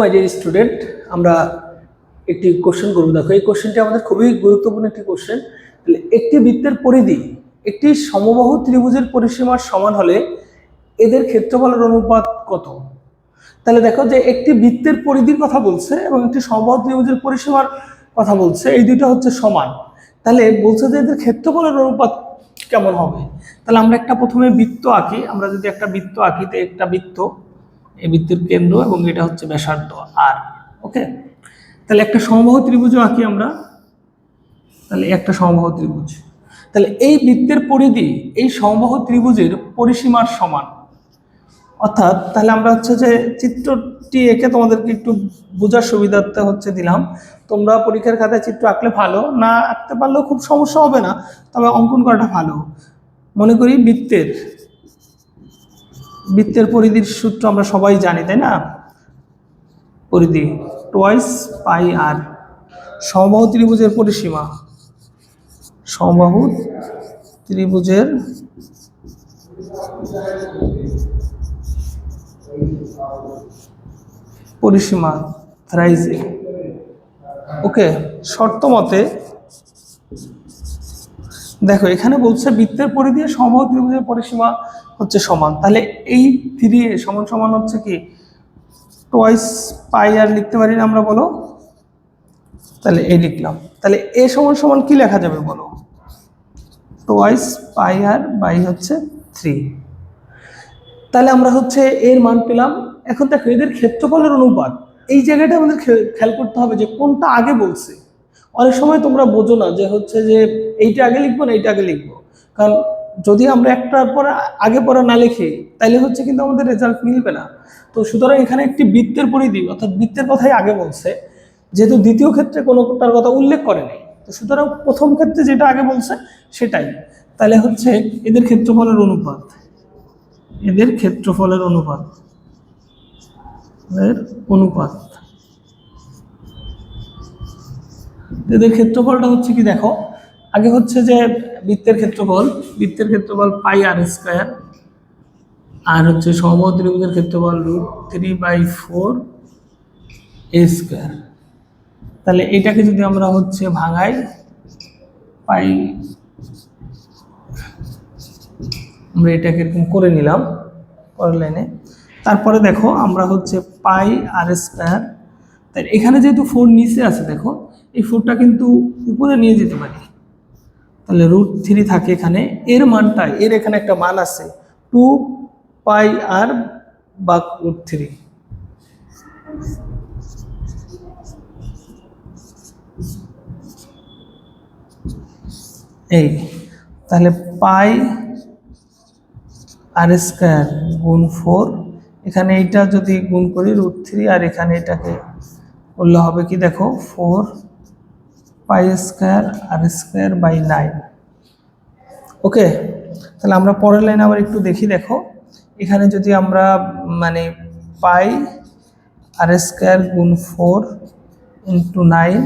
My dear student আমরা একটি question করব। দেখো, এই কোশ্চেনটি আমাদের খুবই গুরুত্বপূর্ণ একটি কোশ্চেন তাহলে একটি বৃত্তের পরিধি, একটি সমবাহু ত্রিভুজের পরিসীমার সমান হলে এদের ক্ষেত্রফলের অনুপাত কত? তাহলে দেখো যে একটি বৃত্তের পরিধির কথা বলছে এবং একটি সমবাহু ত্রিভুজের পরিসীমার কথা বলছে, এই দুইটা হচ্ছে সমান। তাহলে বলছে যে এদের ক্ষেত্রফলের অনুপাত কেমন হবে? তাহলে আমরা একটা প্রথমে বৃত্ত আঁকি। আমরা যদি একটা বৃত্ত আঁকি, তো একটা বৃত্ত এই বৃত্তের কেন্দ্র এবং এটা হচ্ছে ব্যাসার্ধ আর ওকে তাহলে একটা সমবাহু ত্রিভুজও আঁকি আমরা। তাহলে একটা সমবাহু ত্রিভুজ। তাহলে এই বৃত্তের পরিধি, এই সমবাহু ত্রিভুজের পরিসীমার সমান। অর্থাৎ তাহলে আমরা হচ্ছে যে চিত্রটি এঁকে তোমাদেরকে একটু বোঝার সুবিধার্থে হচ্ছে দিলাম। তোমরা পরীক্ষার খাতায় চিত্র আঁকলে ভালো, না আঁকতে পারলেও খুব সমস্যা হবে না, তবে অঙ্কন করাটা ভালো। মনে করি বৃত্তের বৃত্তের পরিধির সূত্র আমরা সবাই জানি, তাই না? পরিধি টোয়াইস পাই আর সমবাহু ত্রিভুজের পরিসীমা। সমবাহু ত্রিভুজের পরিসীমা থ্রাইজে ওকে শর্ত মতে দেখো, এখানে বলছে বৃত্তের পরিধি সমবাহু ত্রিভুজের পরিসীমা হচ্ছে সমান। তাহলে এই থ্রি সমান সমান হচ্ছে কি? টোয়াইস পাই আর লিখতে পারি না আমরা, বলো? তাহলে এই লিখলাম। তাহলে এ সমান সমান কি লেখা যাবে, বলো? টোয়াইস পাই আর বাই হচ্ছে থ্রি তাহলে আমরা হচ্ছে এর মান পেলাম। এখন দেখো, এদের ক্ষেত্রফলের অনুপাত, এই জায়গাটা আমাদের খেয়াল করতে হবে যে কোনটা আগে বলছে। অনেক সময় তোমরা বোঝো না যে হচ্ছে যে এইটা আগে লিখব না এইটা আগে লিখব। কারণ যদি আমরা একটার পরে আগে পরে না লিখি তাহলে হচ্ছে কিন্তু আমাদের রেজাল্ট মিলবে না। তো সুতরাং এখানে একটি বৃত্তের পরিধি, অর্থাৎ বৃত্তের কথাই আগে বলছে, যেহেতু দ্বিতীয় ক্ষেত্রে কোনো তার কথা উল্লেখ করে নেই। তো সুতরাং প্রথম ক্ষেত্রে যেটা আগে বলছে, সেটাই। তাহলে হচ্ছে এদের ক্ষেত্রফলের অনুপাত। এদের ক্ষেত্রফলের অনুপাত। এর অনুপাত। এদের ক্ষেত্রফলটা হচ্ছে কি দেখো? আগে হচ্ছে যে বৃত্তের ক্ষেত্রফল বৃত্তের ক্ষেত্রফল পাই আর স্কোয়ার আর হচ্ছে সমবাহু ত্রিভুজের ক্ষেত্রফল root three by four a square তাহলে এটাকে যদি আমরা হচ্ছে ভাঙাই, পাই, আমরা এটাকে এরকম করে নিলাম, পরের লাইনে তারপরে দেখো, আমরা হচ্ছে পাই আর স্কোয়ার তাই এখানে যেহেতু ফোর নিচে আছে, দেখো এই ফোরটা কিন্তু উপরে নিয়ে যেতে পারি। তাহলে রুট থ্রি থাকে এখানে। এর মানটা, এর এখানে একটা মান আছে টু পাই আর বা রুট থ্রি এই, তাহলে পাই আর স্কোয়ার গুণ ফোর এখানে এইটা যদি গুণ করি রুট থ্রি আর এখানে এটাকে করলে হবে কি দেখো four pi square, R square by nine. Okay? তাহলে আমরা পরের লাইন আবার একটু দেখি, দেখো। এখানে যদি আমরা মানে পাই, আর স্কোয়ার গুণ ফোর ইন্টু নাইন,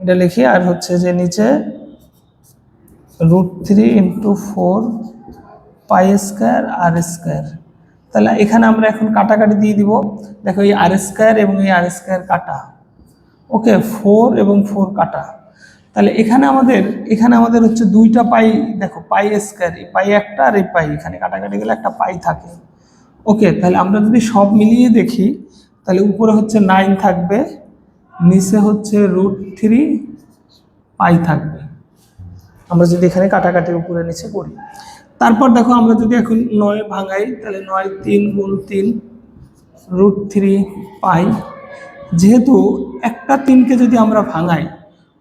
এটা লিখি, আর হচ্ছে যে নিচে root three into four pi square, আর স্কোয়ার। তাহলে এখানে আমরা এখন কাটাকাটি দিয়ে দিব। দেখো এই আর স্কোয়ার এবং এই আর স্কোয়ার কাটা। ওকে ফোর এবং ফোর কাটা। তাহলে এখানে আমাদের এখানে আমাদের হচ্ছে দুইটা পাই, দেখো, পাই স্কোয়ার এই পাই একটা আর এই পাই, এখানে কাটাকাটি গেলে একটা পাই থাকে। ওকে, তাহলে আমরা যদি সব মিলিয়ে দেখি, তাহলে উপরে হচ্ছে নাইন থাকবে, নিচে হচ্ছে রুট থ্রি পাই থাকবে। আমরা যদি এখানে কাটাকাটির উপরে নিচে করি। তারপর দেখো আমরা যদি এখন নয় ভাঙাই, তাহলে নয় তিন গুণ তিন রুট থ্রি পাই যেহেতু একটা তিনকে যদি আমরা ভাঙাই,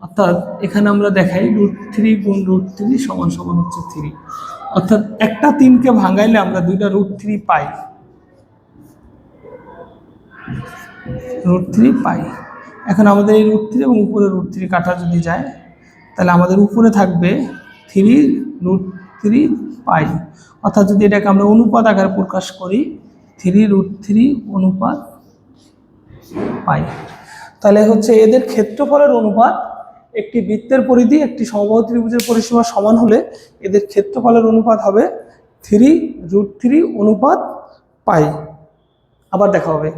অর্থাৎ এখানে আমরা দেখাই রুট থ্রি গুণ রুট থ্রি সমান সমান হচ্ছে থ্রি অর্থাৎ একটা তিনকে ভাঙাইলে আমরা দুইটা রুট থ্রি পাই। রুট থ্রি পাই। এখন আমাদের এই রুট থ্রি এবং উপরে রুট থ্রি কাটা যদি যায়, তাহলে আমাদের উপরে থাকবে থ্রি রুট থ্রি পাই। অর্থাৎ যদি এটাকে আমরা অনুপাত আকারে প্রকাশ করি থ্রি রুট থ্রি অনুপাত পাই। তাহলে হচ্ছে এদের ক্ষেত্রফলের অনুপাত একটি বৃত্তের পরিধি, একটি সমবাহু ত্রিভুজের পরিসীমা সমান হলে এদের ক্ষেত্রফলের অনুপাত হবে থ্রি রুট থ্রি অনুপাত পাই আবার দেখা হবে।